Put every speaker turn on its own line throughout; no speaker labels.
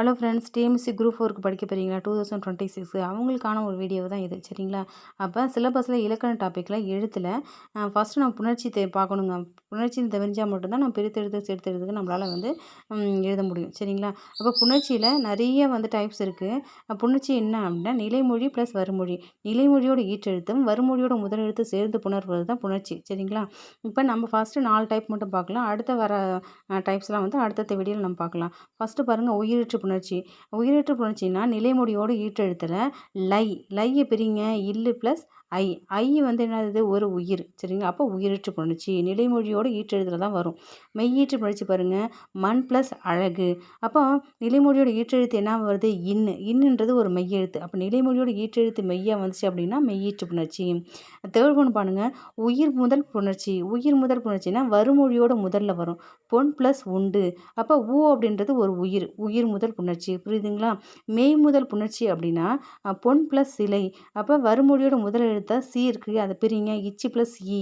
Hello friends TMC group ஃபோருக்கு படிக்க போகிறீங்களா டூ தௌசண்ட் டுவெண்ட்டி சிக்ஸ் அவங்களுக்கான ஒரு வீடியோ தான் இது சரிங்களா? அப்போ சிலபஸில் இலக்கண டாப்பிக்கில் எழுத்தில் ஃபஸ்ட்டு நம்ம புணர்ச்சி தே பார்க்கணுங்க. புணர்ச்சி தெரிஞ்சால் மட்டும்தான் நம்ம பிரித்தெடுத்து சேர்த்தெடுத்துக்கு சேர்த்து நம்மளால் வந்து எழுத முடியும் சரிங்களா? அப்போ புணர்ச்சியில் நிறைய வந்து டைப்ஸ் இருக்குது புணர்ச்சி என்ன அப்படின்னா நிலைமொழி ப்ளஸ் வருமொழி. நிலைமொழியோட ஈற்றெழுத்தும் வருமொழியோட முதல் எழுத்து சேர்ந்து புணர்வது தான் புணர்ச்சி சரிங்களா? இப்போ நம்ம ஃபஸ்ட்டு நாலு டைப் மட்டும் பார்க்கலாம். அடுத்த வர டைப்ஸ்லாம் வந்து அடுத்தடுத்த வீடியோவில் நம்ம பார்க்கலாம். ஃபஸ்ட்டு பாருங்கள் உயிரீற்று புணர்ச்சி. உயிரற்ற புணர்ச்சின்னா நிலைமொழியோட ஈற்றெழுத்தில் லை. லையை பிரிங்க. இல்லு ப்ளஸ் ஐ ஐ வந்து என்னது? ஒரு உயிர். சரிங்களா? அப்போ உயிரீற்று புணர்ச்சி நிலைமொழியோட ஈற்றெழுத்தில் தான் வரும். மெய்யீற்று புணர்ச்சி பாருங்கள் மண் ப்ளஸ் அழகு. அப்போ நிலைமொழியோட ஈற்றெழுத்து என்ன வருது? இன்னு இன்னுன்றது ஒரு மெய்யெழுத்து. அப்போ நிலைமொழியோட ஈற்றெழுத்து மெய்யாக வந்துச்சு அப்படின்னா மெய்யீற்று புணர்ச்சி. தேர்ட் ஒன்று பாருங்கள் உயிர் முதல் புணர்ச்சி. உயிர் முதல் புணர்ச்சினா வருமொழியோட முதல்ல வரும். பொன் ப்ளஸ் உண்டு. அப்போ ஊ அப்படின்றது ஒரு உயிர். உயிர் முதல் புணர்ச்சி. புரியுதுங்களா? மெய் முதல் புணர்ச்சி அப்படின்னா பொன் ப்ளஸ் சிலை. அப்போ வருமொழியோட முதல் எழுத்தா சி இருக்குது அதை பிரிங்க. இச்சி ப்ளஸ் இ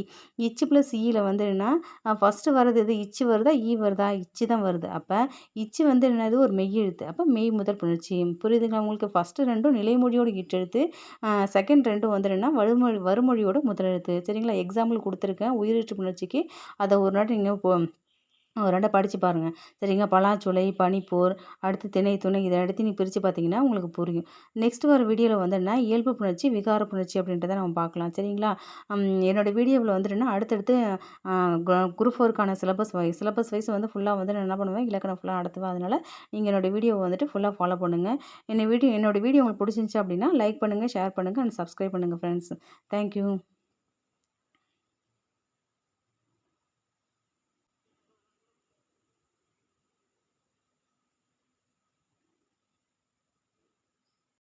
இச்சி ப்ளஸ் இயில் வந்து என்னென்னா ஃபஸ்ட்டு வர்றது எது? இச்சி வருதா? இ வருதா? இச்சி தான் வருது. அப்போ இச்சி வந்து என்னது ஒரு மெய் எழுத்து. அப்போ மெய் முதல் புணர்ச்சி. புரியுதுங்களா உங்களுக்கு? ஃபஸ்ட்டு ரெண்டும் நிலைமொழியோட இட்டெழுத்து. செகண்ட் ரெண்டும் வந்து என்னன்னா வறுமொழி வறுமொழியோட முதலெழுத்து. சரிங்களா? எக்ஸாம்பிள் கொடுத்துருக்கேன். உயிரீற்று புணர்ச்சிக்கு. அதை ஒரு நாள் நீங்கள் ஒரு ரெண்டை படித்து பாருங்கள் சரிங்க? பலாச்சுளை பனிப்போர் அடுத்து திணை துணை இதை எடுத்து நீ பிரித்து பார்த்தீங்கன்னா உங்களுக்கு புரியும். நெக்ஸ்ட் வர வீடியோவில் வந்துன்னா இயல்பு புணர்ச்சி விகார புணர்ச்சி அப்படின்றத நம்ம பார்க்கலாம். சரிங்களா? என்னோடய வீடியோவில் வந்துட்டுன்னா அடுத்தடுத்து குரூப் ஃபோருக்கான சிலபஸ் வைஸ் சிலபஸ் வைஸ் வந்து ஃபுல்லாக வந்து நான் என்ன பண்ணுவேன்? இலக்கணம் ஃபுல்லாக நடத்துவேன் அதனால் நீங்கள் என்னோட வீடியோவை வந்துட்டு ஃபுல்லாக ஃபாலோ பண்ணுங்கள் என்னை வீடியோ என்னோட வீடியோ உங்களுக்கு பிடிச்சிருந்துச்சி அப்படின்னா லைக் பண்ணுங்கள் ஷேர் பண்ணுங்கள் அண்ட் சப்ஸ்கிரைப் பண்ணுங்கள் ஃப்ரெண்ட்ஸ் தேங்க்யூ